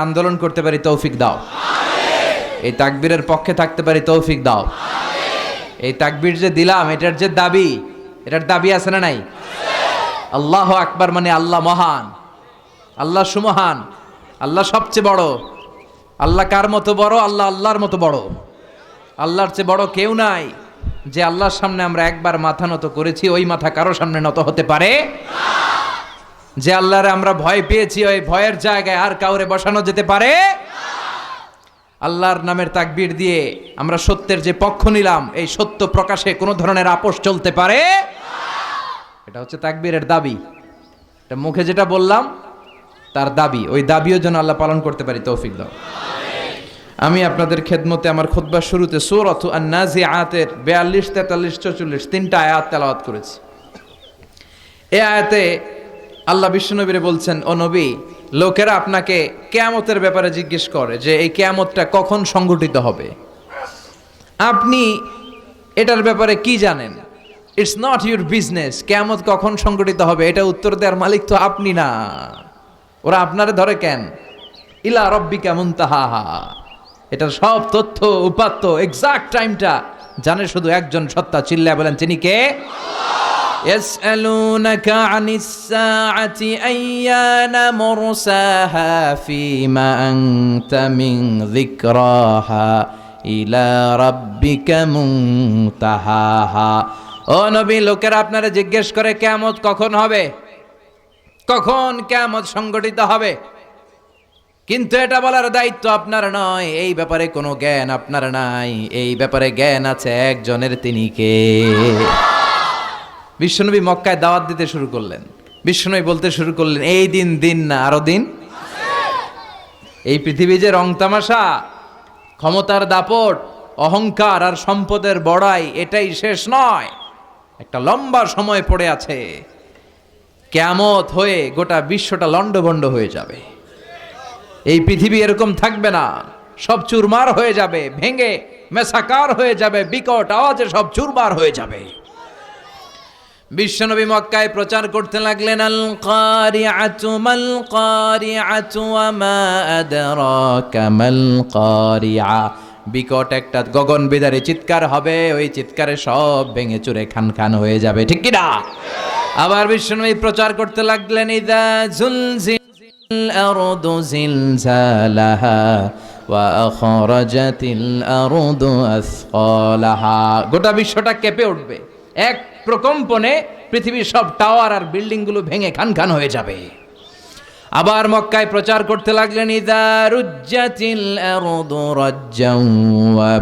আন্দোলন করতে পারি, তৌফিক দাও। এই তাকবীরের পক্ষে থাকতে পারি, তৌফিক দাও। এই তাকবীর যে দিলাম, এটার যে দাবি, এটার দাবি আছে না নাই? আল্লাহ আকবার মানে আল্লাহ মহান, আল্লাহ সুমহান, আল্লাহ সবচেয়ে বড়। আল্লাহ কার মতো বড়? আল্লাহ আল্লাহর মতো বড়। আল্লাহর চেয়ে বড় কেউ নাই যে আল্লাহর সামনে আমরা একবার মাথা নত করেছি, ওই মাথা কারও সামনে নত হতে পারে? যে আল্লাহরে আমরা ভয় পেয়েছি, ওই ভয়ের জায়গায় আর কাউরে বসানো যেতে পারে? আল্লাহর নামের তাকবির দিয়ে আমরা সত্যের যে পক্ষ নিলাম, এই সত্য প্রকাশে কোনো ধরনের আপোষ চলতে পারে? এটা হচ্ছে তাকবীরের দাবি। এটা মুখে যেটা বললাম, তার দাবি। ওই দাবিও যেন আল্লাহ পালন করতে পারি, তৌফিক দাও। আমি আপনাদের খেদমতে আমার খুতবার শুরুতে আর নাজি আয়াতের বেয়াল্লিশ, তেতাল্লিশ, চৌচল্লিশ তিনটা আয়াত তেলাওয়াত করেছি। এ আয়াতে আল্লাহ বিশ্বনবীরে বলছেন, ও নবী, লোকেরা আপনাকে কেয়ামতের ব্যাপারে জিজ্ঞেস করে যে এই কেয়ামতটা কখন সংঘটিত হবে। আপনি এটার ব্যাপারে কি জানেন? ইটস নট ইউর বিজনেস কেয়ামত কখন সংঘটিত হবে, এটা উত্তর দেওয়ার মালিক তো আপনি না। ওরা আপনারে ধরে কেন? ইলা রব্বি কেমন তাহা এটার সব তথ্য, উপাত্ত এক্সাক্ট টাইমটা জানে শুধু একজন সত্তা, চিল্লায় বলেন তিনি কে? يسألونك عن الساعة أيان مرساها فيما أنت من ذكراها إلى ربك منتهاها ও নবী লোকেরা আপনারা জিজ্ঞেস করে কেমত কখন হবে কখন কেমত সংগঠিত হবে কিন্তু এটা বলার দায়িত্ব আপনার নয় এই ব্যাপারে কোনো জ্ঞান আপনার নাই এই ব্যাপারে জ্ঞান আছে একজনের তিনি কে বিশ্বনবী মক্কায় দাওয়াত দিতে শুরু করলেন। বিশ্বনবী বলতে শুরু করলেন, এই দিন দিন না, আরও দিন? এই পৃথিবী যে রং তামাশা, ক্ষমতার দাপট, অহংকার আর সম্পদের বড়াই, এটাই শেষ নয়। একটা লম্বা সময় পড়ে আছে। কেয়ামত হয়ে গোটা বিশ্বটা লণ্ডভণ্ড হয়ে যাবে। এই পৃথিবী এরকম থাকবে না। সব চুরমার হয়ে যাবে, ভেঙে মেসাকার হয়ে যাবে, বিকট আওয়াজে সব চুরমার হয়ে যাবে। বিশ্বনবী মক্কায় প্রচার করতে লাগলেন, আল কারিআতু মাল কারিআতু ওয়া মা আদরাকা মাল কারিআ। বিকট একটা গগন বিদারে চিৎকার হবে, ওই চিৎকারে সব ভেঙে চুরে খান খান হয়ে যাবে, ঠিক কি না আবার বিশ্বনবী প্রচার করতে লাগলেন, ইদা জুলজিল আরদু জিলজালাহা ওয়া আখরাজাতিল আরদু আসকালাহা গোটা বিশ্বটা কেঁপে উঠবে। এক প্রকম্পনে পৃথিবীর সব টাওয়ার আর বিল্ডিংগুলো ভেঙে খান খান হয়ে যাবে। আবার মক্কায় প্রচার করতে লাগলেন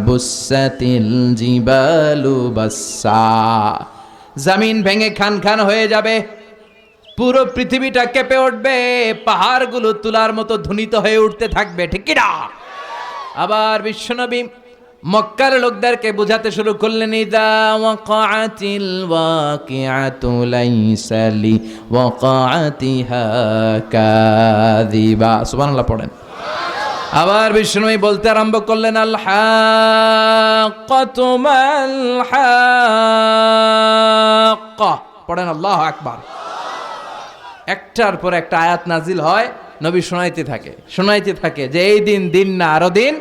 বুসাতিল জিবালু জমিন ভেঙে খান খান হয়ে যাবে। পুরো পৃথিবীটা কেঁপে উঠবে। পাহাড়গুলো তুলার মতো ধ্বনিত হয়ে উঠতে থাকবে, ঠিক আবার বিশ্বনবী মক্কার লোকদেরকে বোঝাতে শুরু করলেন পড়েন। আবার বিষ্ণুই বলতে আরম্ভ করলেন আল পড়েন, আল্লাহু আকবার। একটার পর একটা আয়াত নাজিল হয়, নবী শোনাইতে থাকে শোনাইতে থাকে যে, এই দিন দিন না, আরও দিন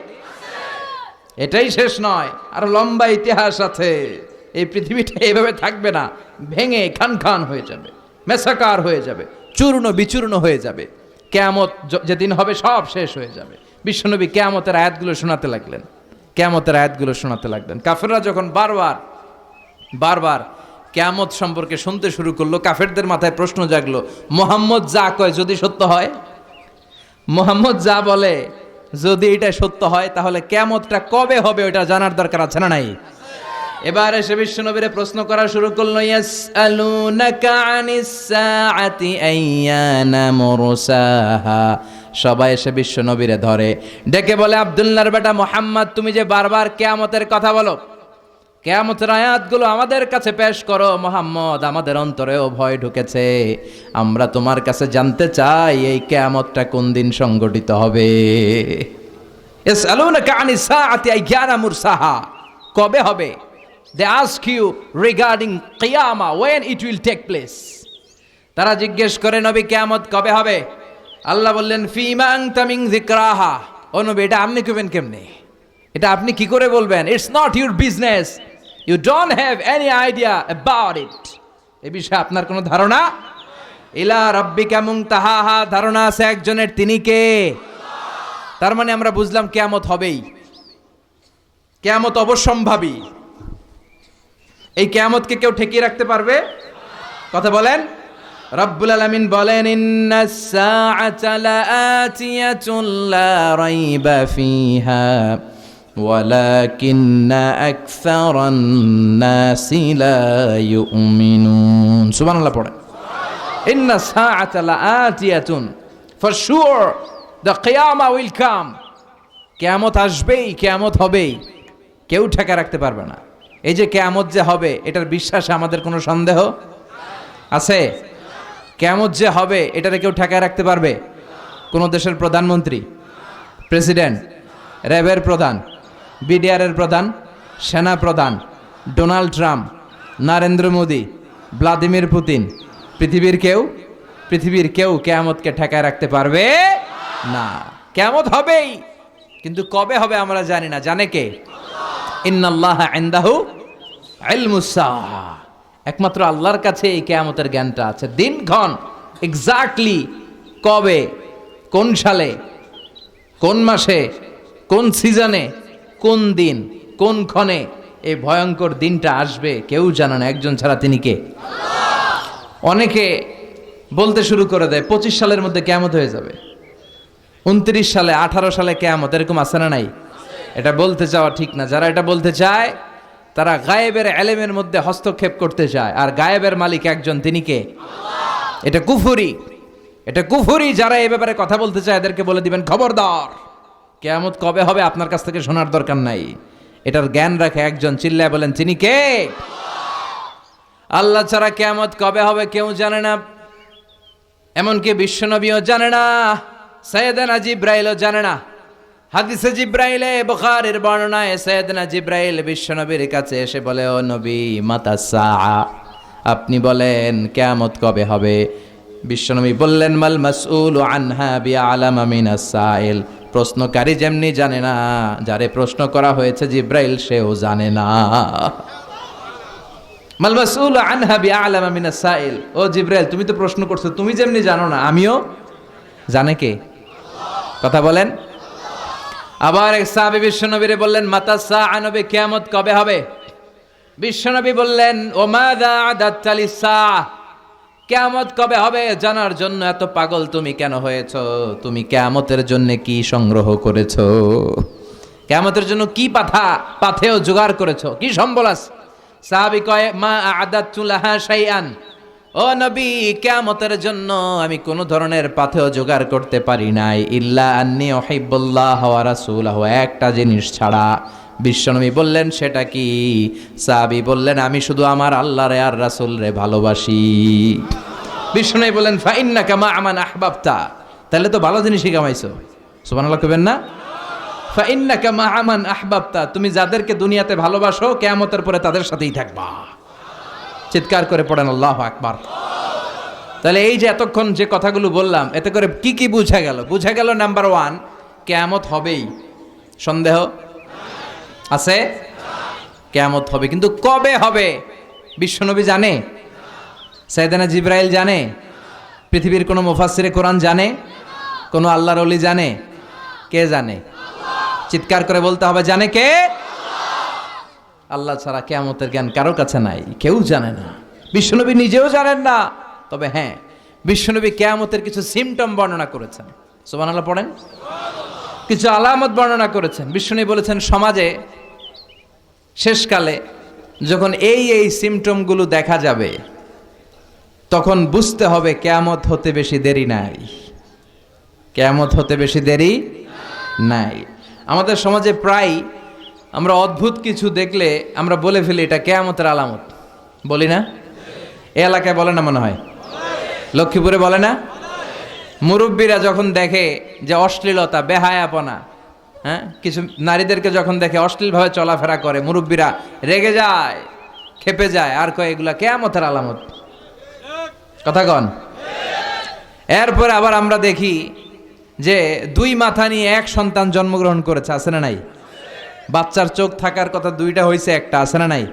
এটাই শেষ নয়। আরও লম্বা ইতিহাস আছে। এই পৃথিবীটা এইভাবে থাকবে না। ভেঙে খান খান হয়ে যাবে। মেসাকার হয়ে যাবে। চূর্ণ বিচূর্ণ হয়ে যাবে। কেয়ামত যেদিন হবে সব শেষ হয়ে যাবে। বিশ্বনবী কেয়ামতের আয়াতগুলো শোনাতে লাগলেন। কেয়ামতের আয়াতগুলো শোনাতে লাগলেন। কাফেররা যখন বারবার বারবার কেয়ামত সম্পর্কে শুনতে শুরু করল, কাফেরদের মাথায় প্রশ্ন জাগলো, মোহাম্মদ যা কয় যদি সত্য হয়? মোহাম্মদ যা বলে যদি এটা সত্য হয়, তাহলে কেমতটা কবে হবে ওটা জানার দরকার আছে না নাই? এবার এসে বিশ্বনবীরে প্রশ্ন করা শুরু করল সবাই এসে বিশ্বনবীরে ধরে। ডেকে বলে, আব্দুল্লাহর বেটা মোহাম্মদ, তুমি যে বারবার কেয়ামতের কথা বলো কেয়ামতের আয়াতগুলো আমাদের কাছে পেশ করো। মোহাম্মদ, আমাদের অন্তরেও ভয় ঢুকেছে। আমরা তোমার কাছে জানতে চাই, এই কেয়ামতটা কোন দিন সংগঠিত হবে। কবে হবে? দে আস্ক ইউ রিগার্ডিং কিয়ামা when it will take place তারা জিজ্ঞেস করে, নবী, কেয়ামত কবে হবে? আল্লাহ বললেন, ফিমাং তামিং জিক্রাহা ও নবী, এটা আপনি কবেন কেমনে? এটা আপনি কি করে বলবেন? It's not your business you don't have any idea about it এ বিষয়ে আপনার কোনো ধারণা? ইলা রব্বি কেমন তাহাহা ধারণা আছে একজনের, তিনি কে? তার মানে আমরা বুঝলাম কেয়ামত হবেই। কেয়ামত অবশ্যম্ভাবী। এই কেয়ামতকে কেউ ঠেকিয়ে রাখতে পারবে? কথা বলেন। রব্বুল আলামিন বলেন ইন্নাস সাআতা লাআতিয়াতুন লা রাইবা ফিহা। ওয়ালাকিন্না আকসারান নাসি লা ইউমিনুন সুবহানাল্লাহ পড়ে ইন্না সাআতা লাআতিয়াতুন ফর শিওর দ্য কিয়ামা উইল কাম কেয়ামত আসবেই কেয়ামত হবেই। কেউ ঠেকা রাখতে পারবে না। এই যে কেয়ামত যে হবে, এটার বিশ্বাসে আমাদের কোনো সন্দেহ আছে? কেয়ামত যে হবে, এটারে কেউ ঠেকায় রাখতে পারবে? কোনো দেশের প্রধানমন্ত্রী, প্রেসিডেন্ট, র্যাবের প্রধান বিডিআরের প্রধান, সেনা প্রধান Donald Trump, Narendra Modi, Vladimir Putin. পৃথিবীর কেউ পৃথিবীর কেউ কেয়ামতকে ঠেকায় রাখতে পারবে না। কেয়ামত হবেই, কিন্তু কবে হবে আমরা জানি না। জানে কে? ইন্নাল্লাহ ইনদাহু ইলমুসাহা একমাত্র আল্লাহর কাছে এই কেয়ামতের জ্ঞানটা আছে। দিনক্ষণ এক্স্যাক্টলি কবে, কোন সালে, কোন মাসে, কোন সিজনে কোন দিন, কোন ক্ষণে এই ভয়ঙ্কর দিনটা আসবে, কেউ জানে না, একজন ছাড়া তিনি কে? অনেকে বলতে শুরু করে দেয়, পঁচিশ সালের মধ্যে কেয়ামত হয়ে যাবে। উনত্রিশ সালে, আঠারো সালে কেয়ামত, এরকম আছে না নাই? এটা বলতে চাওয়া ঠিক না। যারা এটা বলতে চায়, তারা গায়েবের এলেমের মধ্যে হস্তক্ষেপ করতে চায়। আর গায়েবের মালিক একজন, তিনি কে? এটা কুফুরি। এটা কুফুরি যারা এই ব্যাপারে কথা বলতে চায়, এদেরকে বলে দিবেন খবরদার। কেয়ামত কবে হবে আপনার কাছ থেকে শোনার দরকার নাই। এটার জ্ঞান রাখে একজন, চিল্লায় বলেন তিনি কে? আল্লাহ ছাড়া কেয়ামত কবে হবে কেউ জানে না। এমনকি বিশ্বনবীও জানে না সৈয়দানা জিব্রাইলও জানে না। হাদিসে জিব্রাইলে, বুখারীর বর্ণনায় সৈয়দনা জিব্রাইল বিশ্বনবীর কাছে এসে বলে, ও নবী, মাতা সাআ। আপনি বলেন, কেয়ামত কবে হবে? বিশ্বনবী বললেন, মাল মাসউল আনহা বিআলামা মিনাস সাইল। প্রশ্নকারী যেমনি জানে না, যারে প্রশ্ন করা হয়েছে জিব্রাইল, সেও জানে না। মাল মাসউল আনহা বিআলামা মিনাস সাইল। ও জিব্রাইল, তুমি তো প্রশ্ন করছ, তুমি যেমনি জানো না, আমিও জানে কে? কথা বলেন। আবার এক সাহাবী বিশ্বনবীরে বললেন, মাতা সা আনবে কিয়ামত কবে হবে? বিশ্বনবী বললেন ও মাদা আদাত্তালি সা কেয়ামত কবে হবে জানার জন্য এত পাগল তুমি কেন হয়েছ? তুমি কেয়ামতের জন্য কি সংগ্রহ করেছ? কেয়ামতের জন্য কি পাথা পাথেও জোগাড় করেছ? কি সম্বল আছে? সাহাবি কয়, মা আদাতুলাহা শাইআন। ও নবী, কেয়ামতের জন্য আমি কোন ধরনের পাথেও জোগাড় করতে পারি নাই। ইল্লা আন্নি ওহিবুল্লাহ ওয়া রাসূলাহু, একটা জিনিস ছাড়া বিশ্বনবী বললেন, সেটা কি? সাহাবী বললেন, আমি শুধু আমার আল্লাহ রে আর রাসুল রে ভালোবাসি। বিশ্বনবী বললেন ফাইন্নাকা মা আমান আহবাবতা। তাহলে তো ভালো জিনিসই কামাইছো। সুবহানাল্লাহ কবেন না? ফাইন্নাকা মা আমান আহবাবতা। তুমি যাদেরকে দুনিয়াতে ভালোবাসো, কেয়ামতের পরে তাদের সাথেই থাকবা। চিৎকার করে পড়েন, আল্লাহ আকবার। তাহলে এই যে এতক্ষণ যে কথাগুলো বললাম, এতে করে কি কি বুঝা গেল? বুঝা গেল, নাম্বার ওয়ান, কেয়ামত হবেই। সন্দেহ? আছে? কেয়ামত হবে। কিন্তু কবে হবে? বিশ্বনবী জানে? সাইদানা জিব্রাইল জানে? পৃথিবীর কোনো মুফাসিরে কোরআন জানে? কোনো আল্লাহর অলি জানে? কে জানে? চিৎকার করে বলতে হবে, জানে কে? আল্লাহ ছাড়া কেয়ামতের জ্ঞান কারোর কাছে নাই, কেউ জানে না। বিশ্বনবী নিজেও জানেন না। তবে হ্যাঁ বিশ্বনবী কেয়ামতের কিছু সিমটম বর্ণনা করেছেন। সোমান আল্লাহ পড়েন? কিছু আলামত বর্ণনা করেছেন। বিশ্বনবী বলেছেন, সমাজে শেষকালে যখন এই এই সিমটমগুলো দেখা যাবে, তখন বুঝতে হবে কেয়ামত হতে বেশি দেরি নাই। কেয়ামত হতে বেশি দেরি নাই। আমাদের সমাজে প্রায় আমরা অদ্ভুত কিছু দেখলে আমরা বলে ফেলি, এটা কেয়ামতের আলামত। বলি না? এ এলাকায় বলে না মনে হয়? লক্ষ্মীপুরে বলে না? মুরব্বীরা যখন দেখে যে অশ্লীলতা, বেহায়াপনা হ্যাঁ? কিছু নারীদেরকে যখন দেখে অশ্লীলভাবে চলাফেরা করে, মুরব্বীরা রেগে যায়, খেপে যায়, আর কয়, এগুলা কেয়ামতের আলামত। কথা কন। এরপরে আবার আমরা দেখি যে দুই মাথা নিয়ে এক সন্তান জন্মগ্রহণ করেছে, আছে না নাই? বাচ্চার চোখ থাকার কথা দুইটা হয়েছে একটা, আছে না নাই?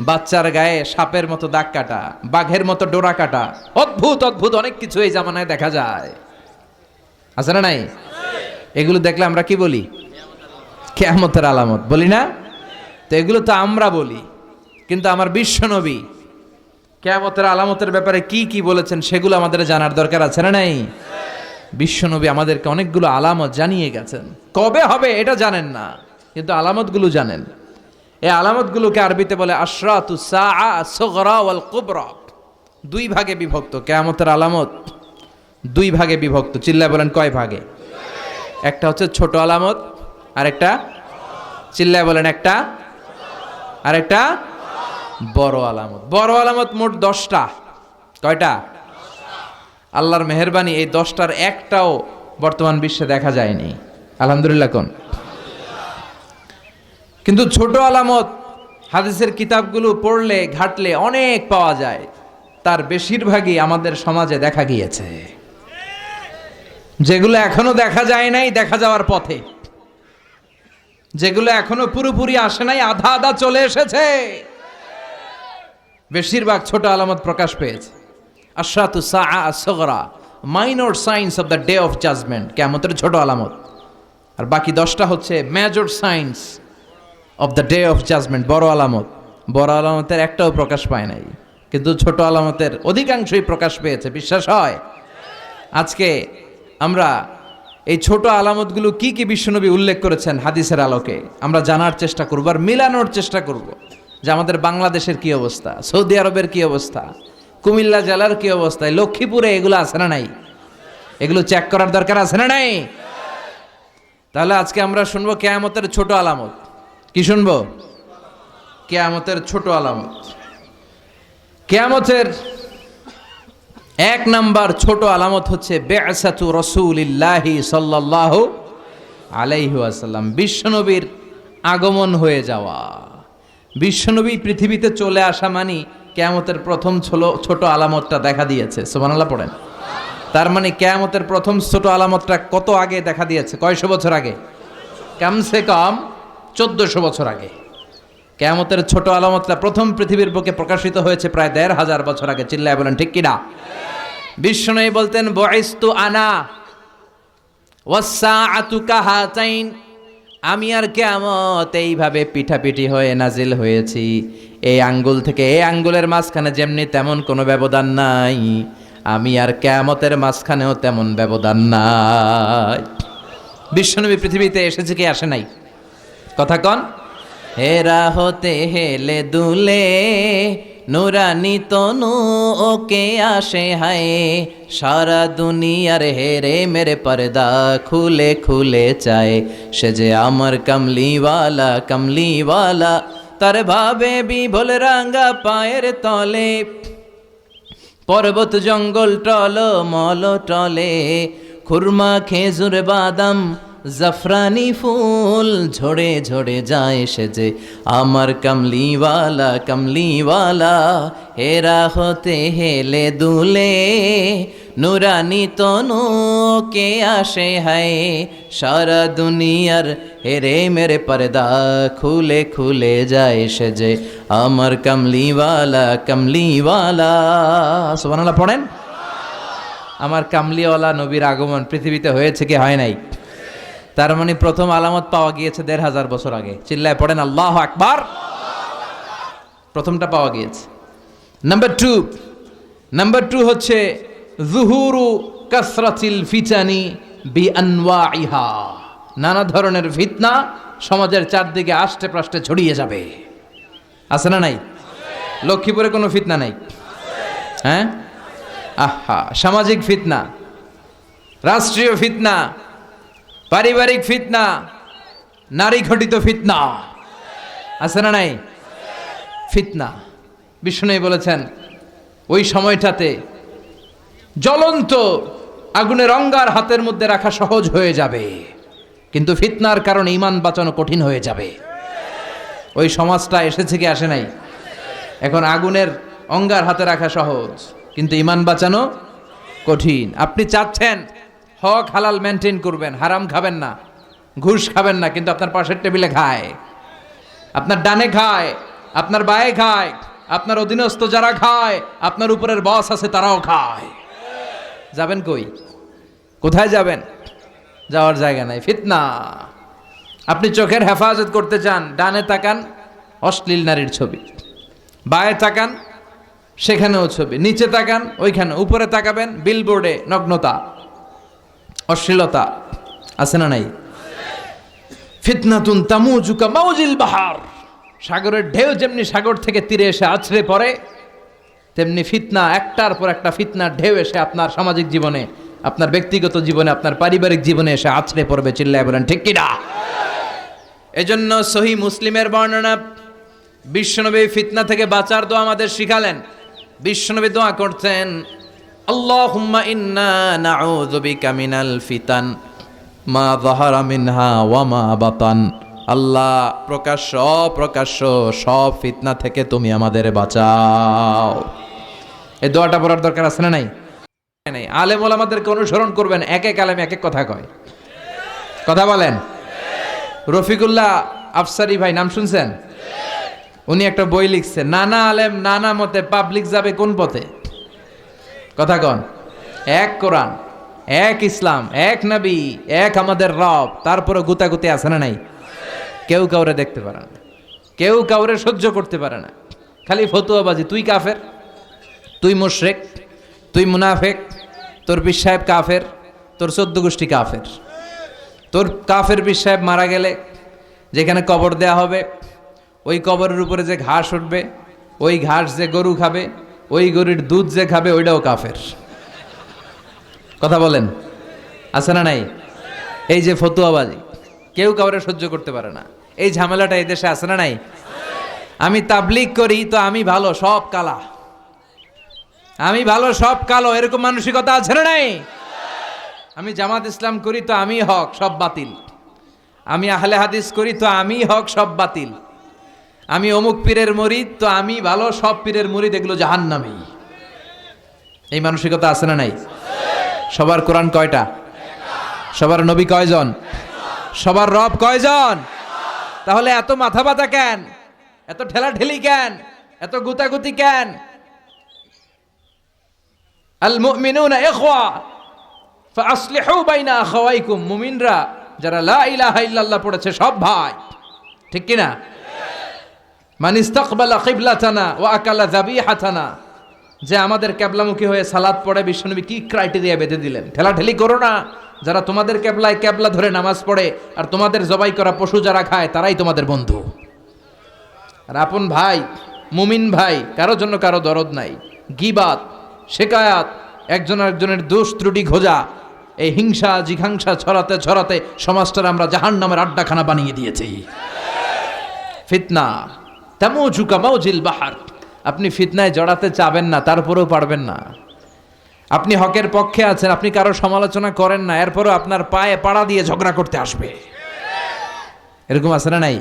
বাচ্চার গায়ে সাপের মতো দাগ কাটা, বাঘের মতো ডোরা কাটা। অদ্ভুত অদ্ভুত, অনেক কিছু এই জামানায় দেখা যায়। আছে না নাই? এগুলো দেখলে আমরা কি বলি? কেয়ামতের আলামত, বলি না? তো এগুলো তো আমরা বলি, কিন্তু আমার বিশ্বনবী কেয়ামতের আলামতের ব্যাপারে কি কি বলেছেন সেগুলো আমাদের জানার দরকার আছে না নাই? বিশ্বনবী আমাদেরকে অনেকগুলো আলামত জানিয়ে গেছেন। কবে হবে এটা জানেন না, কিন্তু আলামতগুলো জানেন। এই আলামতগুলোকে আরবিতে বলে দুই ভাগে বিভক্ত, কেয়ামতের আলামত দুই ভাগে বিভক্ত। চিল্লায় বলেন কয় ভাগে? একটা হচ্ছে ছোট আলামত আর একটা চিল্লায় বলেন একটা। আর একটা বড় আলামত। বড় আলামত মোট দশটা। কয়টা? আল্লাহর মেহরবানি এই দশটার একটাও বর্তমান বিশ্বে দেখা যায়নি। আলহামদুলিল্লাহ কোন? কিন্তু ছোট আলামত হাদিসের কিতাবগুলো পড়লে, ঘাটলে অনেক পাওয়া যায়। তার বেশিরভাগই আমাদের সমাজে দেখা গিয়েছে। যেগুলো এখনও দেখা যায় নাই, দেখা যাওয়ার পথে। যেগুলো এখনও পুরোপুরি আসে নাই, আধা আধা চলে এসেছে। বেশিরভাগ ছোট আলামত প্রকাশ পেয়েছে। আশরাতু সাআ আসগরা minor signs of the day of judgement কেমতের ছোট আলামত। আর বাকি দশটা হচ্ছে major signs of the day of judgement, বড় আলামত। বড় আলামতের একটাও প্রকাশ পায় নাই, কিন্তু ছোট আলামতের অধিকাংশই প্রকাশ পেয়েছে, বিশ্বাস হয়? আজকে আমরা এই ছোট আলামতগুলো কি কি বিশ্বনবী উল্লেখ করেছেন হাদিসের আলোকে? আমরা জানার চেষ্টা করব আর মিলানোর চেষ্টা করব যে আমাদের বাংলাদেশের কি অবস্থা, সৌদি আরবের কি অবস্থা, কুমিল্লা জেলার কি অবস্থা লক্ষ্মীপুরে এগুলো আছে না নাই? এগুলো চেক করার দরকার আছে না নাই? তাহলে আজকে আমরা শুনব কেয়ামতের ছোট আলামত। কি শুনব? কেয়ামতের ছোট আলামত। কেয়ামতের এক নাম্বার ছোট আলামত হচ্ছে, বেআসাতু রসুলিল্লাহি সাল্লাল্লাহু আলাইহি ওয়াসাল্লাম। বিশ্বনবীর আগমন হয়ে যাওয়া। বিশ্বনবী পৃথিবীতে চলে আসা মানি কেয়ামতের প্রথম ছোট আলামতটা দেখা দিয়েছে। সুবহানাল্লাহ পড়েন। তার মানে কেয়ামতের প্রথম ছোট আলামতটা কত আগে দেখা দিয়েছে? কয়শো বছর আগে? কমসে কম চোদ্দশো বছর আগে। কেয়ামতের ছোট আলামতটা প্রথম পৃথিবীর বুকে প্রকাশিত হয়েছে প্রায় দেড় হাজার বছর আগে। চিল্লায় বলেন, ঠিক কিনা বিষ্ণু বলতেন, বয়স্তু আনা ওয়াসা কাহাতাইন। আমি আর কেমত এইভাবে পিঠাপিঠি হয়ে নাজিল হয়েছি। এই আঙ্গুল থেকে এই আঙ্গুলের মাঝখানে যেমনি তেমন কোনো ব্যবধান নাই। আমি আর কেমতের মাঝখানেও তেমন ব্যবধান নাই। বিশ্বনবী পৃথিবীতে এসেছে কি আসে নাই? কথা কন। হেরা হতে হেলে দুলে নুরানি তনু, ওকে আসে হায়। সারা দুনিয়ার হেরে মেরে পর্দা খুলে খুলে চায়। সে যে আমার কমলিওয়ালা কমলিওয়ালা, তার ভাবে বিভোল রাঙ্গা পায়ের তলে। পর্বত জঙ্গল টল, মল টলে, খুরমা, খেজুর, বাদাম জাফরানি ফুল ঝরে ঝরে যায় সে যে আমার কমলিওয়ালা কমলিওয়ালা, হেরা হতে হেলে দুলে। নুরানি তনু, কে আসে হায়? সারা দুনিয়ার হেরে মেরে পর্দা খুলে খুলে যায় সে যে আমার কমলিওয়ালা কমলিওয়ালা, সুবহানাল্লাহ পড়েন। আমার কামলিওয়ালা নবীর আগমন পৃথিবীতে হয়েছে কি হয় নাই? তার মানে প্রথম আলামত পাওয়া গিয়েছে দেড় হাজার বছর আগে। চিল্লায় পড়েন, আল্লাহ আকবার। প্রথমটা পাওয়া গিয়েছে। নাম্বার টু নাম্বার টু হচ্ছে, জুহুরু কাসরাতিল ফিচানি বি আনওয়াইহা নানা ধরনের ফিতনা সমাজের চারদিকে আষ্টে প্রাষ্টে ছড়িয়ে যাবে। আছে না নাই? লক্ষ্মীপুরে কোনো ফিতনা নাই? হ্যাঁ? আহা, সামাজিক ফিতনা, রাষ্ট্রীয় ফিতনা পারিবারিক ফিতনা, নারী ঘটিত ফিতনা। আছে না নাই? ফিতনা। বিষ্ণু বলেছেন, ওই সময়টাতে জ্বলন্ত আগুনের অঙ্গার হাতের মধ্যে রাখা সহজ হয়ে যাবে, কিন্তু ফিতনার কারণে ইমান বাঁচানো কঠিন হয়ে যাবে। ওই সমাজটা এসেছে কি আসে নাই? এখন আগুনের অঙ্গার হাতে রাখা সহজ, কিন্তু ইমান বাঁচানো কঠিন। আপনি চাচ্ছেন হক হালাল মেনটেন করবেন, হারাম খাবেন না। ঘুষ খাবেন না, কিন্তু আপনার পাশের টেবিলে খায়। আপনার ডানে খায়, আপনার বায়ে খায়, আপনার অধীনস্থ যারা খায়, আপনার উপরের বস আছে তারাও খায়। যাবেন কই? কোথায় যাবেন? যাওয়ার জায়গা নাই, ফিতনা। আপনি চোখের হেফাজত করতে চান, ডানে তাকান, অশ্লীল নারীর ছবি। বায়ে তাকান, সেখানেও ছবি। নিচে তাকান, ওইখানে। উপরে তাকাবেন বিলবোর্ডে নগ্নতা। অশ্লীলতা আছে না নাই? ফিতনাতুন তামুজুকা মাউজিল বাহার। সাগরের ঢেউ যেমনি সাগর থেকে তীরে এসে আছড়ে পড়ে, তেমনি ফিতনা, একটার পর একটা ফিতনার ঢেউ এসে আপনার সামাজিক জীবনে, আপনার ব্যক্তিগত জীবনে, আপনার পারিবারিক জীবনে এসে আছড়ে পড়বে, চিল্লায় বলেন, ঠিক কিনা? এজন্য সহি মুসলিমের বর্ণনা, বিশ্বনবী ফিতনা থেকে বাঁচার দোয়া আমাদের শিখালেন। বিশ্বনবী দোয়া করতেন আল্লাহুম্মা ইন্না নাউযু বিকা মিনাল ফিতান, মা যাহারা মিনহা ওয়া মা বাতান। আল্লাহ প্রকাশ্য, অপ্রকাশ্য সব ফিতনা থেকে তুমি আমাদের বাঁচাও। এই দোয়াটা পড়ার দরকার আছে না নাই? নাই। আলেম ওলামাদেরকে অনুসরণ করবেন, এক এক আলেম এক এক কথা কয়। কথা বলেন। রফিকুল্লাহ আফসারি ভাই, নাম শুনছেন? উনি একটা বই লিখছেন, নানা আলেম নানা মতে পাবলিক যাবে কোন পথে? কথা কন। এক কোরআন, এক ইসলাম, এক নবী, এক আমাদের রব তারপরে গুতাগুতি আছে না নাই? কেউ কাউরে দেখতে পারে না। কেউ কাউরে সহ্য করতে পারে না। খালি ফতুয়াবাজি, তুই কাফের? তুই মুশরেক? তুই মুনাফেক? তোর বিশ সাহেব কাফের? তোর চোদ্দ গোষ্ঠী কাফের? তোর কাফের বিশ সাহেব মারা গেলে যেখানে কবর দেয়া হবে, ওই কবরের উপরে যে ঘাস উঠবে, ওই ঘাস যে গরু খাবে ওই গরুর দুধ যে খাবে, ওইটাও কাফের। কথা বলেন। আছে না নাই? এই যে ফতুয়াবাজি, কেউ কাউরে সহ্য করতে পারে না। এই ঝামেলাটা এই দেশে আছে না নাই? আমি তাবলিক করি তো আমি ভালো, সব কালা। আমি ভালো, সব কালো, এরকম মানসিকতা আছে না নাই? আমি জামাত ইসলাম করি তো আমি হক, সব বাতিল। আমি আহলে হাদিস করি তো আমি হক, সব বাতিল। আমি অমুক পীরের মরিদ, তো আমি ভালো সব পীরের মরিদ, এগুলো জাহান জাহান্নামি। এই মানসিকতা আছে না নাই? সবার কোরআন কয়টা? সবার নবী কয়জন? সবার রব কয়জন? তাহলে এত মাথা ব্যথা কেন? এত ঠেলা ঠেলি কেন? এত গুতাগুতি কেন? আল মুমিনুনা ইখওয়া ফাসলিহু বাইনা আখাওয়াইকুম। মুমিনরা, যারা লা ইলাহা ইল্লাল্লাহ পড়েছে, সব ভাই। ঠিক কি না মান ইস্তাকবালা কিবলাতানা ওয়া আকালা যাবিহাতানা। যে আমাদের ক্যাবলামুখী হয়ে সালাদ পড়ে, বিশ্বনবী কি ক্রাইটেরিয়া বেঁধে দিলেন? ঠেলাঠেলি করো না। যারা তোমাদের ক্যাবলায় ক্যাবলা ধরে নামাজ পড়ে আর তোমাদের জবাই করা পশু যারা খায়, তারাই তোমাদের বন্ধু। আর আপন ভাই, মুমিন ভাই কারও জন্য কারও দরদ নাই। গিবাত, শেকায়াত, একজন একজনের দোষ ত্রুটি খোঁজা, এই হিংসা, জিঘাংসা ছড়াতে ছড়াতে সমাজটার আমরা জাহান নামের আড্ডাখানা বানিয়ে দিয়েছি। ফিতনা। তেমন ঝুকা মাউজিল বাহার। আপনি ফিতনায় জড়াতে চাবেন না তারপরেও পারবেন না। আপনি হকের পক্ষে আছেন, আপনি কারও সমালোচনা করেন না, এরপরও আপনার পায়ে পাড়া দিয়ে ঝগড়া করতে আসবে। এরকম আছে না নাই?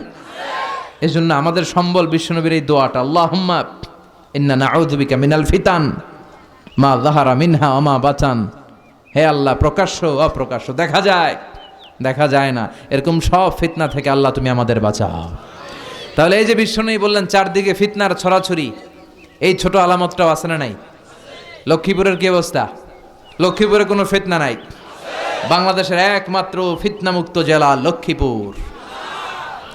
এই জন্য আমাদের সম্বল বিশ্বনবীর এই দোয়াটা, আল্লাহুম্মা ইন্না মিনাল ফিতান, মা যাহারা মিনহা আমা বাচান হে আল্লাহ, প্রকাশ্য, অপ্রকাশ্য, দেখা যায় দেখা যায় না। এরকম সব ফিতনা থেকে আল্লাহ তুমি আমাদের বাঁচাও। তাহলে এই যে বিশ্বনবী বললেন, চারদিকে ফিতনার ছড়াছড়ি, এই ছোট আলামতটাও আছে না নাই? লক্ষ্মীপুরের কি অবস্থা? লক্ষ্মীপুরে কোনো ফিতনা নাই? বাংলাদেশের একমাত্র ফিতনামুক্ত জেলা লক্ষ্মীপুর।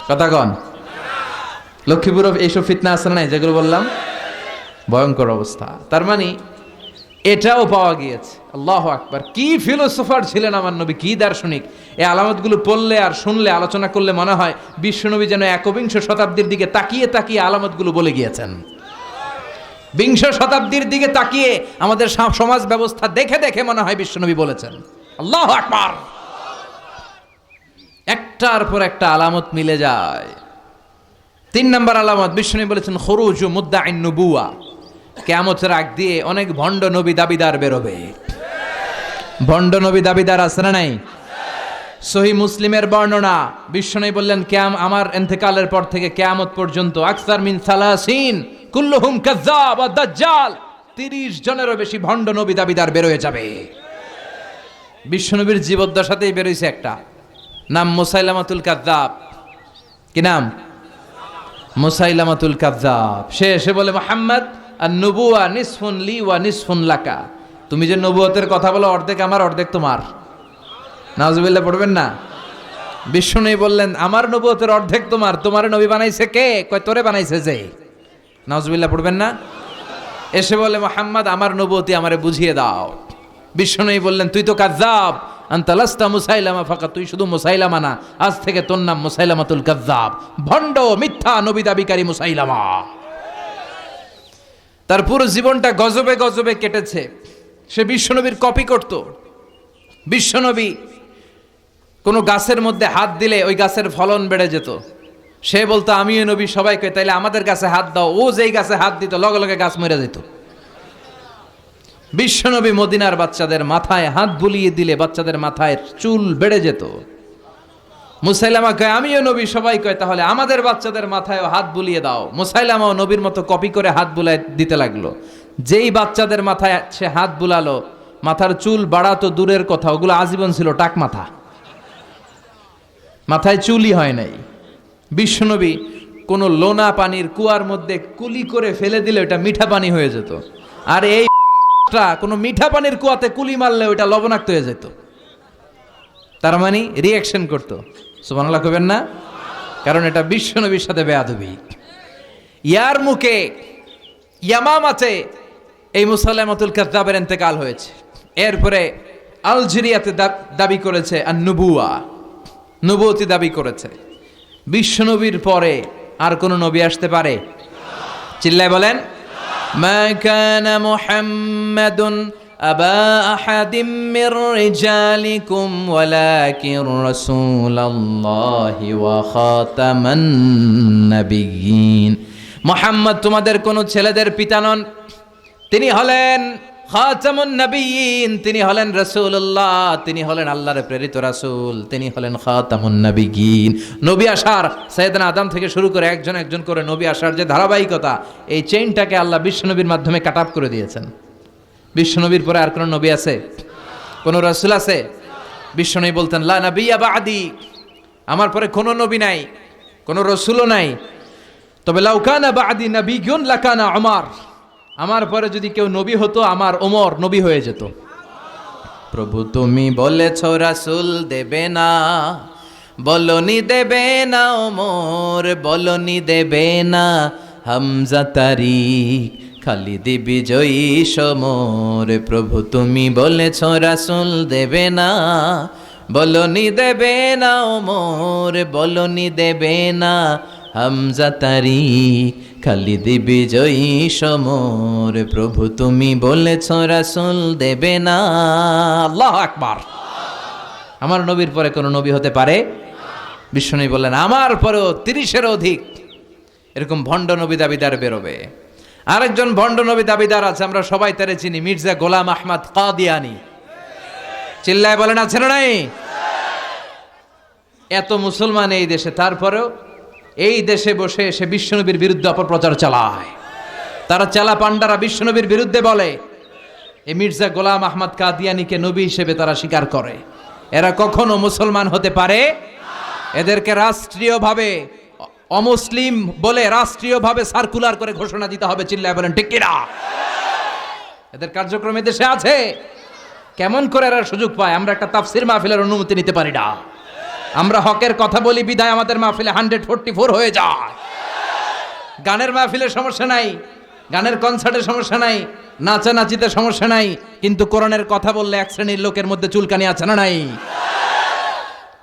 কথা কন। লক্ষ্মীপুরে এইসব ফিতনা আছে না নাই, যেগুলো বললাম? ভয়ঙ্কর অবস্থা। তার মানে এটাও পাওয়া গিয়েছে। আল্লাহ আকবার। কি ফিলোসোফার ছিলেন আমার নবী, কি দার্শনিক? এই আলামতগুলো পড়লে আর শুনলে, আলোচনা করলে মনে হয় বিশ্বনবী যেন একবিংশ শতাব্দীর দিকে তাকিয়ে তাকিয়ে আলামতগুলো বলে গিয়েছেন। বিংশ শতাব্দীর দিকে তাকিয়ে আমাদের সমাজ ব্যবস্থা দেখে দেখে মনে হয় বিশ্বনবী বলেছেন। আল্লাহ আকবার। একটার পর একটা আলামত মিলে যায়। তিন নম্বর আলামত, বিশ্বনবী বলেছেন, খরুজ মুদ্দা নবুয়া কেমতের আগ দিয়ে অনেক ভণ্ড নবী দাবিদার বেরোবে। ভণ্ড নবী দাবিদার আছে না নাই? সহি মুসলিমের বর্ণনা, বিশ্বনবী বললেন, ক্যাম, আমার এন্তেকালের পর থেকে কেয়ামত পর্যন্ত আকসার মিন সালাসিন, কুল্লুহুম কাজ্জাব ওয়া দাজ্জাল, তিরিশ জনেরও বেশি ভণ্ড নবী দাবিদার বেরোয় যাবে। বিশ্বনবীর জীবদ্দশাতেই বেরোইছে একটা। নাম মুসাইলামাতুল কাদ্দাব কি নাম? মুসাইলামাতুল কাদ্দাব সে এসে বলে, মোহাম্মদ আর নবুয়া নিসফুন লি ওয়া নিসফুন লাকা। তুমি যে নবুয়তের কথা বলো, অর্ধেক আমার, অর্ধেক তোমার। নাজবিল্লা পড়বেন না? বিষ্ণু বললেন, আমার নবুয়তের অর্ধেক তোমার তোমার নবী বানাইছে কে? কয়, তোরে বানাইছে যে? নাজবিল্লা পড়বেন না? এসে বলে, মোহাম্মদ, আমার নবুয়তি আমারে বুঝিয়ে দাও। বিষ্ণু বললেন, তুই তো কাজ্জাব। আন্তালাস্তা মুসাইলামা ফাঁকা তুই শুধু মুসাইলামা না, আজ থেকে তোর নাম মুসাইলামাতুল কাজ্জাব। ভণ্ড, মিথ্যা, নবী দাবিকারী মুসাইলামা। তার পুরো জীবনটা গজবে গজবে কেটেছে। সে বিশ্বনবীর কপি করত। বিশ্বনবী কোনো গাছের মধ্যে হাত দিলে ওই গাছের ফলন বেড়ে যেত। সে বলতো, আমিও নবী, সবাইকে, তাইলে আমাদের গাছে হাত দাও। ও যেই গাছে হাত দিত, লগে লগে গাছ মরে যেত। বিশ্বনবী মদিনার বাচ্চাদের মাথায় হাত বুলিয়ে দিলে বাচ্চাদের মাথায় চুল বেড়ে যেত। মুসাইলামা কয়, আমিও নবী, সবাই কয়, তাহলে আমাদের বাচ্চাদের মাথায় হাত বুলিয়ে দাও। মুসাইলামাও নবীর মতো কপি করে হাত বুলায় দিতে লাগল। যেই বাচ্চাদের মাথায় সে হাত বুলালো, মাথার চুল বাড়াতো দূরের কথা, ওগুলো আজীবন ছিল টাক মাথা। মাথায় চুলই হয় নাই। বিশ্বনবী কোনো লোনা পানির কুয়ার মধ্যে কুলি করে ফেলে দিলে ওটা মিঠা পানি হয়ে যেত। আর এই কোনো মিঠা পানির কুয়াতে কুলি মারলে ওটা লবণাক্ত হয়ে যেত। তার মানে রিয়াকশন করতো। সুবহানাল্লাহ কবেন না? কারণ এটা বিশ্বনবীর সাথে বেয়াদবি। ইয়ার মুখে, ইয়ামামাতে এই মুসাল্লামাতুল কাদ্দাবের ইন্তেকাল হয়েছে। এরপরে আলজেরিয়াতে দাবি করেছে আর নুবুয়া নবুয়তি দাবি করেছে। বিশ্বনবীর পরে আর কোন নবী আসতে পারে? চিল্লায় বলেন মুহাম্মদ, তোমাদের কোন ছেলেদের পিতা নন? তিনি হলেন খাতামুন নবীন, তিনি হলেন রাসূলুল্লাহ, তিনি হলেন আল্লাহর প্রেরিত রাসূল, তিনি হলেন খাতামুন নবীন। নবী আসার সৈয়দনা আদম থেকে শুরু করে একজন একজন করে নবী আসার যে ধারাবাহিকতা, এই চেইনটাকে আল্লাহ বিশ্বনবীর মাধ্যমে কাট আপ করে দিয়েছেন। বিশ্বনবীর পরে আর কোনো নবী আছে? কোনো রাসূল আছে? বিশ্বনবী বলতেন, লা নবিয়া বাদি। আমার পরে কোনো নবী নাই, কোনো রসুলও নাই। তবে লাউকানা বাদি নবীগুন লাকানা আমার আমার পরে যদি কেউ নবী হতো, আমার ওমর নবী হয়ে যেত। প্রভু তুমি বলেছ, রাসুল দেবে না, বলনি দেবে না, ওমর বলনি দেবে না, হামজা তারিক, খালিদি বিজয়ী সমর। প্রভু তুমি বলেছ, রাসুল দেবে না, বলনি দেবে না, ওমর বলনি দেবে না হামজা তারিক খালিদি বিজয়ী সমর। প্রভু তুমি বলেছ, রাসুল দেবে না। আল্লাহ আকবার। আমার নবীর পরে কোনো নবী হতে পারে? বিশ্বনবী বললেন, আমার পরেও তিরিশের অধিক। এরকম ভণ্ড নবী দাবিদার বেরোবে। আরেকজন ভণ্ড নবী দাবিদার আছে, আমরা সবাই তারে চিনি, মির্জা গোলাম আহমদ কাদিয়ানি। চিল্লায় বলেন, আছে না নাই? এত মুসলমান এই দেশে, তারপরেও এই দেশে বসে সে বিশ্বনবীর বিরুদ্ধে অপপ্রচার চালায়। তারা চালা পান্ডারা বিশ্বনবীর বিরুদ্ধে বলে, এ মির্জা গোলাম আহমদ কাদিয়ানিকে নবী হিসেবে তারা স্বীকার করে। এরা কখনো মুসলমান হতে পারে? এদেরকে রাষ্ট্রীয়ভাবে অমুসলিম বলে রাষ্ট্রীয়ভাবে সার্কুলার করে ঘোষণা দিতে হবে, চিল্লায় বলেন, ঠিক কিনা? এদের কার্যক্রম দেশে আছে। কেমন করে এরা সুযোগ পায়, আমরা একটা তাফসির মাহফিলের অনুমতি নিতে পারি না। আমরা হকের কথা বলি, বিদায় আমাদের মাহফিলে হান্ড্রেড ফোরটি ফোর হয়ে যায়। গানের মাহফিলে সমস্যা নাই, গানের কনসার্টে সমস্যা নাই, নাচানাচিতে সমস্যা নাই, কিন্তু কোরআনের কথা বললে এক শ্রেণির লোকের মধ্যে চুলকানি আছে না নাই?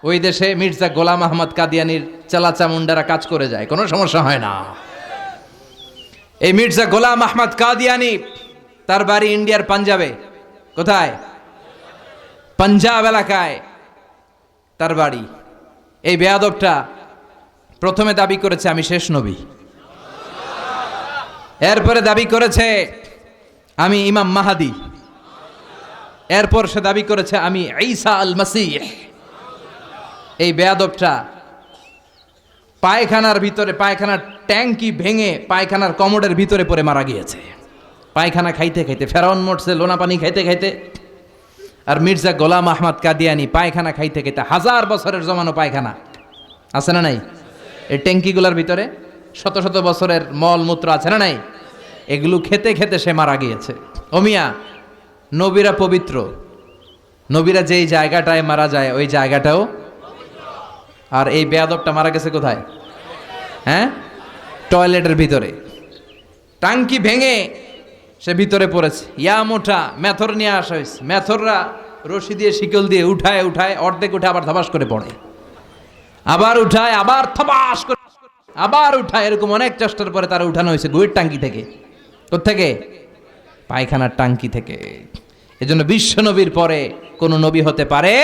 ওই দেশে মির্জা গোলাম আহমদ কাদিয়ানির চালাচা মুন্ডারা কাজ করে যায়, কোনো সমস্যা হয় না। এই মির্জা গোলাম আহমদ কাদিয়ানি, তার বাড়ি ইন্ডিয়ার পাঞ্জাবে। কোথায়? পাঞ্জাব এলাকায়। তার বাড়ি। এই বেয়াদবটা প্রথমে দাবি করেছে আমি শেষ নবী। এরপরে দাবি করেছে আমি ইমাম মাহাদি। এরপর সে দাবি করেছে আমি ঈসা আল মাসিহ এই বেয়াদবটা পায়খানার ভিতরে, পায়খানার ট্যাঙ্কি ভেঙে পায়খানার কমোডের ভিতরে পড়ে মারা গিয়েছে। পায়খানা খাইতে খাইতে, ফেরাউন মরছে লোনা পানি খাইতে খাইতে। আর মির্জা গোলাম আহমদ কাদিয়ানি পায়খানা খাইতে খাইতে হাজার বছরের জমানো পায়খানা। আছে না নাই? এই ট্যাঙ্কিগুলোর ভিতরে শত শত বছরের মল মূত্র আছে না নাই? এগুলো খেতে খেতে সে মারা গিয়েছে। অমিয়া নবীরা পবিত্র। নবীরা যেই জায়গাটায় মারা যায়, ওই জায়গাটাও আর এই বেয়াদবটা মারা গেছে কোথায়? হ্যাঁ? টয়লেটের ভিতরে। টাঙ্কি ভেঙে সে ভিতরে পড়েছে। ইয়া মোটা, মেথর নিয়ে আসা হয়েছে। মেথররা রশি দিয়ে শিকল দিয়ে উঠায় উঠায় অর্ধেক উঠে আবার ধবাস করে পড়ে। আবার উঠায়, আবার থবাস করে আবার উঠায়, এরকম অনেক চেষ্টার পরে তারা উঠানো হয়েছে গুয়ের টাঙ্কি থেকে। থেকে পায়খানার টাঙ্কি থেকে। এজন্য বিশ্ব নবীর পরে কোন নবী হতে পারে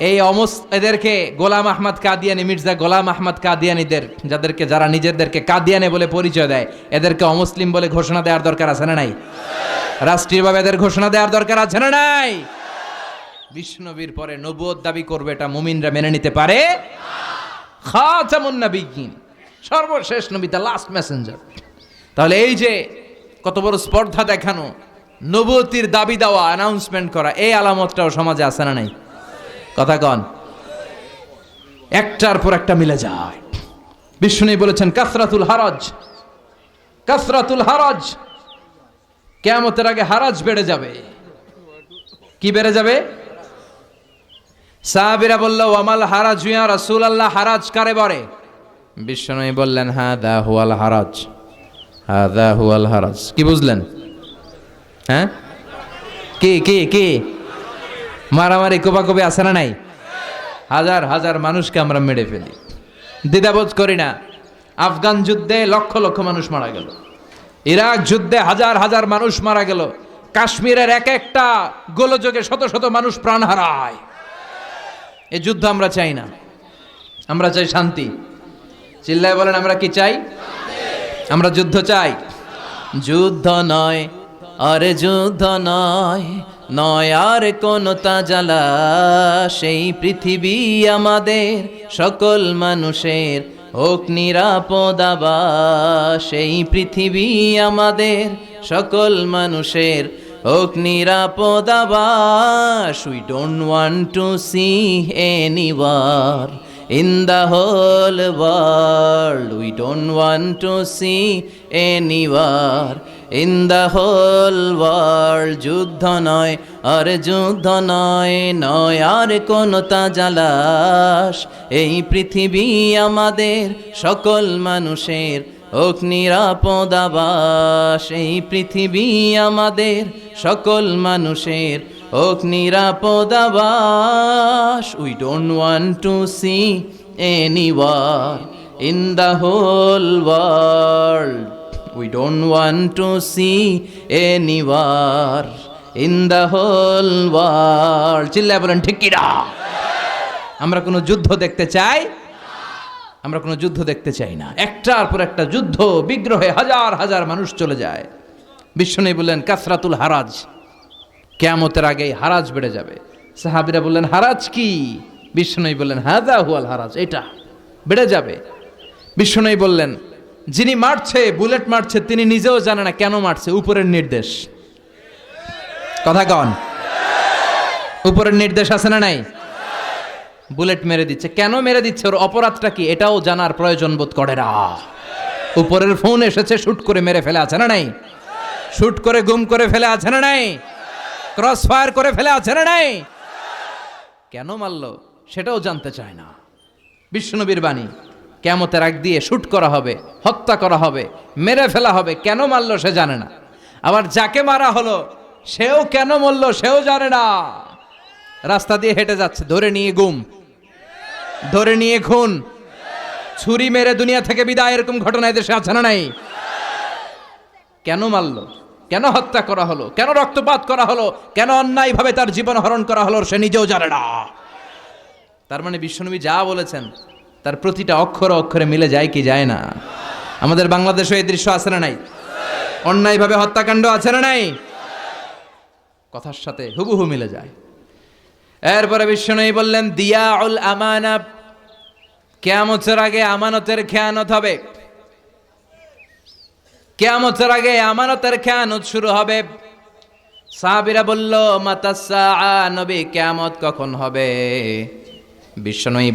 এই অমস এদেরকে গোলাম আহমদ কাদিয়ানি, মির্জা গোলাম আহমদ কাদিয়ানিদের, যাদেরকে যারা নিজেদেরকে কাদিয়ানি বলে পরিচয় দেয়, এদেরকে অমুসলিম বলে ঘোষণা দেওয়ার দরকার আছে না নাই? রাষ্ট্রীয়ভাবে এদের ঘোষণা দেওয়ার দরকার আছে না নাই? বিষ্ণবীর পরে নবুয়ত দাবি করবে এটা মুমিনরা মেনে নিতে পারে? সর্বশেষ নবী দ্য লাস্ট মেসেঞ্জার। তাহলে এই যে কত বড় স্পর্ধা দেখানো নবতির দাবি দেওয়া অ্যানাউন্সমেন্ট করা, এই আলামতটাও সমাজে আসে না নাই? কথা কন। একটার পর একটা মিলে যায়। বিষ্ণু বলেছেন, কাসরাতুল হারাজ কাসরাতুল হারাজ, কেয়ামতের আগে হারাজ বেড়ে যাবে। কি বেড়ে যাবে? সাহাবিরা বলল, ওয়ামাল হারাজ ইয়া রাসূল আল্লাহ হারাজ কারে বলে বিষ্ণু বললেন হ্যাঁ দা হুয়াল হারাজ হ্যাঁ দা হুয়াল হারাজ। কি বুঝলেন? হ্যাঁ? কি কি কি? মারামারি কোপাকপি আছে না নাই? হাজার হাজার মানুষকে আমরা মেরে ফেলি। দ্বিধাবোধ করি না। আফগান যুদ্ধে লক্ষ লক্ষ মানুষ মারা গেল। ইরাক যুদ্ধে হাজার হাজার মানুষ মারা গেল। কাশ্মীরের এক একটা গোলযোগে শত শত মানুষ প্রাণ হারায়। এই যুদ্ধ আমরা চাই না। আমরা চাই শান্তি। চিল্লায় বলেন, আমরা কি চাই? আমরা যুদ্ধ চাই। যুদ্ধ নয়, আরে যুদ্ধ নয় নয় আর কোন তাজালা সেই পৃথিবী আমাদের সকল মানুষের হোক নিরাপদ আবাস সেই পৃথিবী আমাদের সকল মানুষের হোক নিরাপদ আবাস we don't want to see anywhere in the whole world, we don't want to see anywhere. In the whole world, যুদ্ধ নয় আর যুদ্ধ নয় নয় আর কোন তাজালাস এই পৃথিবী আমাদের সকল মানুষের হোক নিরাপদ আবাস। এই পৃথিবী আমাদের সকল মানুষের হোক নিরাপদ আবাস। We don't want to see anywhere in the whole world we don't want to see anywhere in the whole world চিল্লায় বলেন, ঠিক কিনা? আমরা কোনো যুদ্ধ দেখতে চাই? আমরা কোনো যুদ্ধ দেখতে চাই না। একটার পর একটা যুদ্ধ, বিগ্রহে হাজার হাজার মানুষ চলে যায়। বিষ্ণু বললেন, কাসরাতুল হারাজ, কেয়ামতের আগে হারাজ বেড়ে যাবে। সাহাবিরা বললেন, হারাজ কি? বিষ্ণু বললেন হাজা হুয়াল হারাজ, এটা বেড়ে যাবে। বিষ্ণু বললেন যিনি মারছে, বুলেট মারছে, তিনি নিজেও জানে না কেন মারছে। উপরের নির্দেশ। কথা কন। উপরের নির্দেশ আছে না নাই? বুলেট মেরে দিচ্ছে। কেন মেরে দিচ্ছে? ওর অপরাধটা কি? এটাও জানার প্রয়োজন বোধ করে না উপরের ফোন এসেছে, শুট করে মেরে ফেলে আছে না নাই? শুট করে গুম করে ফেলে আছে না নাই? ক্রস ফায়ার করে ফেলে আছে না নাই? কেন মারল? সেটাও জানতে চায় না। বিষ্ণুনবীর বাণী। কেমতের আগ দিয়ে শ্যুট করা হবে, হত্যা করা হবে, মেরে ফেলা হবে, কেন মারলো সে জানে না। আবার যাকে মারা হলো, সেও কেন মরল সেও জানে না। রাস্তা দিয়ে হেঁটে যাচ্ছে, ধরে নিয়ে গুম ধরে নিয়ে খুন। ছুরি মেরে দুনিয়া থেকে বিদায় এরকম ঘটনা দেশে আছে না নাই? কেন মারলো? কেন হত্যা করা হলো? কেন রক্তপাত করা হলো? কেন অন্যায়ভাবে তার জীবন হরণ করা হলো সে নিজেও জানে না। তার মানে বিশ্বনবী যা বলেছেন তার প্রতিটা অক্ষর অক্ষরে মিলে যায় কি যায় না। আমাদের বাংলাদেশে এই দৃশ্য আছে না নাই? অন্যায়ভাবে হত্যাকাণ্ড আছে না নাই? কথার সাথে হুবহু মিলে যায়। এরপরে বিশ্বনবী বললেন দিয়া উল আমানা, কেয়ামতের আগে আমানতের খেয়ানত হবে। কেয়ামতের আগে আমানতের খেয়ানত শুরু হবে। সাহাবিরা বলল মাতাসা নবী, কেয়ামত কখন হবে? বিশ্ব বিশ্বনয়ী